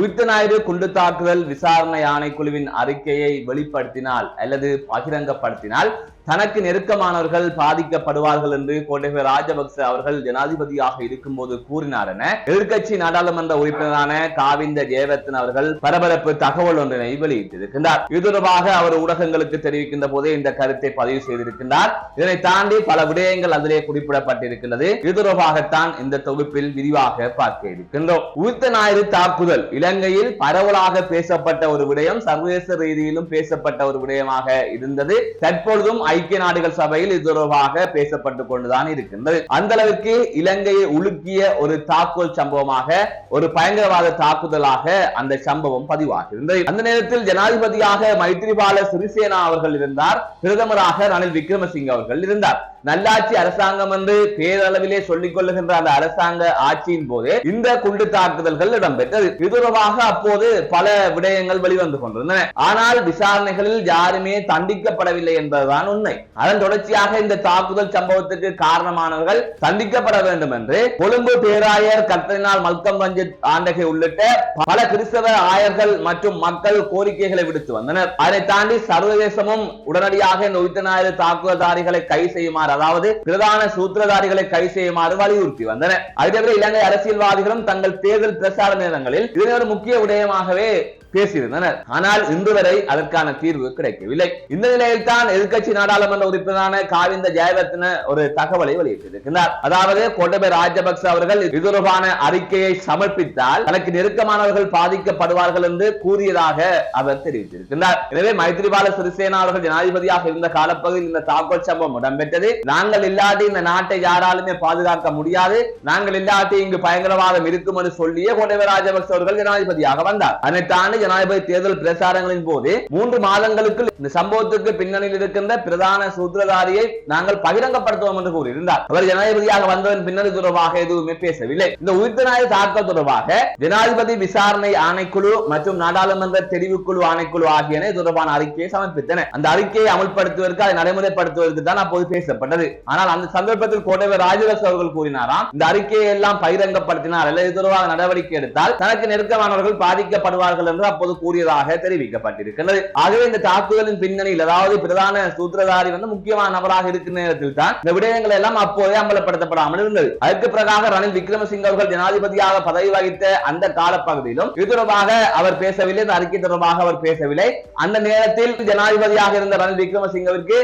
உயிர்த்த ஞாயிறு குண்டு தாக்குதல் விசாரணை ஆணைக்குழுவின் அறிக்கையை வெளிப்படுத்தினால் அல்லது பகிரங்கப்படுத்தினால் தனக்கு நெருக்கமானவர்கள் பாதிக்கப்படுவார்கள் என்று கோட்டபய ராஜபக்ச அவர்கள் ஜனாதிபதியாக இருக்கும் போது கூறினார் என எதிர்கட்சி நாடாளுமன்ற உறுப்பினரான காவிந்த ஜெயவர்த்தன் அவர்கள் பரபரப்பு தகவல் ஒன்றினை வெளியிட்டிருக்கின்றார். இது தொடர்பாக அவர் ஊடகங்களுக்கு தெரிவிக்கின்ற போதே இந்த கருத்தை பதிவு செய்திருக்கின்றார். இதனை தாண்டி பல விடயங்கள் அதிலே குறிப்பிடப்பட்டிருக்கின்றது. இது தொடர்பாகத்தான் இந்த தொகுப்பில் விரிவாக பார்க்க இருக்கின்றோம். உயிர்த்த ஞாயிறு தாக்குதல். இலங்கையில் பரவலாக பேசப்பட்ட ஒரு விடயம் சர்வதேச ரீதியிலும் பேசப்பட்ட ஒரு விடயமாக இருந்தது. தற்பொழுதும் ஐக்கிய நாடுகள் சபையில் இது தொடர்பாக பேசப்பட்டுக் கொண்டுதான் இருக்கின்றது. அந்த அளவிற்கு இலங்கையை உலுக்கிய ஒரு தாக்குதல் சம்பவமாக ஒரு பயங்கரவாத தாக்குதலாக அந்த சம்பவம் பதிவாகியிருந்தது அந்த நேரத்தில் ஜனாதிபதியாக மைத்ரிபால சிறிசேனா அவர்கள் இருந்தார். பிரதமராக ரணில் விக்ரமசிங்க அவர்கள் இருந்தார். நல்லாட்சி அரசாங்கம் என்று பேரளவிலே சொல்லிக் கொள்ளுகின்ற அந்த அரசாங்க ஆட்சியின் போது இந்த குண்டு தாக்குதல்கள் இடம்பெற்றது. இது தொடர்பாக அப்போது பல விடயங்கள் வெளிவந்து கொண்டிருந்தன. ஆனால் விசாரணைகளில் யாருமே தண்டிக்கப்படவில்லை என்பதுதான் உண்மை. அதன் தொடர்ச்சியாக இந்த தாக்குதல் சம்பவத்துக்கு காரணமானவர்கள் தண்டிக்கப்பட வேண்டும் என்று கொழும்பு பேராயர் கர்த்தனால் மல்கம் ரஞ்சித் ஆண்டகை உள்ளிட்ட பல கிறிஸ்தவ ஆயர்கள் மற்றும் மக்கள் கோரிக்கைகளை விடுத்து வந்தனர். அதை தாண்டி சர்வதேசமும் உடனடியாக இந்த உயிர்த்த ஞாயிறு தாக்குதல்தாரிகளை கை செய்யுமாறு அதாவது பிரதான சூத்திரதாரிகளை கை செய்யுமாறு வலியுறுத்தி வந்தனர் அதே இலங்கை அரசியல்வாதிகளும் தங்கள் தேர்தல் பிரச்சார நேரங்களில் இதனை ஒரு முக்கிய விடயமாகவே பேசியிருந்தனர். ஆனால் இன்று வரை அதற்கான தீர்வு கிடைக்கவில்லை. இந்த நிலையில் தான் எதிர்க்கட்சி நாடாளுமன்ற உறுப்பினரான காவிந்த ஜெயரத்ன ஒரு தகவலை வெளியிட்டிருக்கிறார் அதாவது கோட்டபே ராஜபக்ச அவர்கள் இது தொடர்பான அறிக்கையை சமர்ப்பித்தால் தனக்கு நெருக்கமானவர்கள் பாதிக்கப்படுவார்கள் என்று கூறியதாக அவர் தெரிவித்திருக்கிறார் எனவே மைத்ரிபால சிறிசேனா அவர்கள் ஜனாதிபதியாக இருந்த காலப்பகுதியில் இந்த தாக்குதல் சம்பவம் இடம்பெற்றது. நாங்கள் இல்லாட்டி இந்த நாட்டை யாராலுமே பாதுகாக்க முடியாது. நாங்கள் இல்லாட்டி இங்கு பயங்கரவாதம் இருக்கும் என்று சொல்லியே கோட்டபே ராஜபக்ச அவர்கள் ஜனாதிபதியாக வந்தார். அதனை தாண்டி ஜனாதிபதி தேர்தல் பிரச்சாரங்களின் போது மூன்று மாதங்களுக்கு இந்த சம்பவத்துக்கு பின்னணியில் இருக்கின்ற பிரதான சூத்திரதாரியை நாங்கள் பகிரங்கப்படுத்துவோம் என்று கூறியிருந்தார். அவர் ஜனாதிபதியாக வந்ததன் பின்னணி தொடர்பாக எதுவுமே பேசவில்லை. இந்த உயிர்த்த தாக்கல் தொடர்பாக ஜனாதிபதி விசாரணை ஆணைக்குழு மற்றும் நாடாளுமன்ற தெரிவுக்குழு ஆணைக்குழு ஆகியன தொடர்பான அறிக்கையை சமர்ப்பித்தன. அந்த அறிக்கையை அமல்படுத்துவதற்கு அதை நடைமுறைப்படுத்துவதற்கு தான் அப்போது பேசப்பட்டது. ஆனால் அந்த சந்தர்ப்பத்தில் கோட்டை ராஜபக்ச அவர்கள் கூறினாராம் இந்த அறிக்கையை எல்லாம் பகிரங்கப்படுத்தினார் அல்லது தொடர்பாக நடவடிக்கை எடுத்தால் தனக்கு நெருக்கமானவர்கள் பாதிக்கப்படுவார்கள் என்று அப்போது கூறியதாக தெரிவிக்கப்பட்டிருக்கிறது ஆகவே இந்த தாக்குதலின் பின்னணியில் அதாவது பிரதான சூத்திரதாரி வந்து முக்கியமான நபராக இருக்கிற நேரத்தில் தான் இந்த விடயங்கள் எல்லாம் அப்போதே அமலப்படுத்தப்படாமல் இருந்தது. அதற்கு பிறகாக ரணில் விக்ரமசிங்க அவர்கள் ஜனாதிபதியாக பதவி வகித்த அந்த காலப்பகுதியிலும் இது தொடர்பாக அவர் பேசவில்லை இந்த அறிக்கை தொடர்பாக அவர் பேசவில்லை. அந்த நேரத்தில் ஜனாதிபதியாக இருந்த ரணில் விக்ரமசிங்கவிற்கு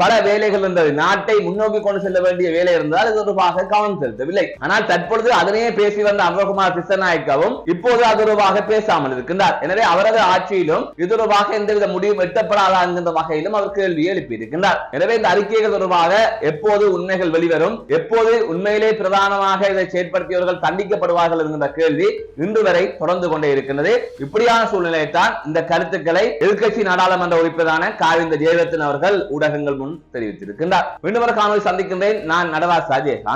பல வேலைகள் இருந்தது. நாட்டை முன்னோக்கி கொண்டு செல்ல வேண்டிய வேலை இருந்தால் இது தொடர்பாக கவனம் செலுத்தவில்லை. ஆனால் தற்பொழுது அதனையே பேசி வந்த அமரகுமார் கிருஷ்ணநாயக்காவும் இப்போது அது தொடர்பாக பேசாமல் இருக்கின்றார். எனவே அவரது ஆட்சியிலும் இது தொடர்பாக எந்தவித முடிவும் எட்டப்படாதா என்கின்ற வகையிலும் அவர் கேள்வி எழுப்பி இருக்கின்றார் எனவே இந்த அறிக்கைகள் தொடர்பாக எப்போது உண்மைகள் வெளிவரும் எப்போது உண்மையிலே பிரதானமாக இதை செயற்படுத்தியவர்கள் தண்டிக்கப்படுவார்கள் என்கின்ற கேள்வி இன்று வரை தொடர்ந்து கொண்டே இருக்கின்றது. இப்படியான சூழ்நிலையை தான் இந்த கருத்துக்களை எதிர்கட்சி நாடாளுமன்ற உறுப்பினரான காவிந்த ஜெயவர்த்தன் அவர்கள் ஊடகங்கள் முன் தெரிவித்திருக்கின்றார். மீண்டும் ஒரு காணொலி சந்திக்கின்றேன். நான் நடராஜ் ராஜேஷ்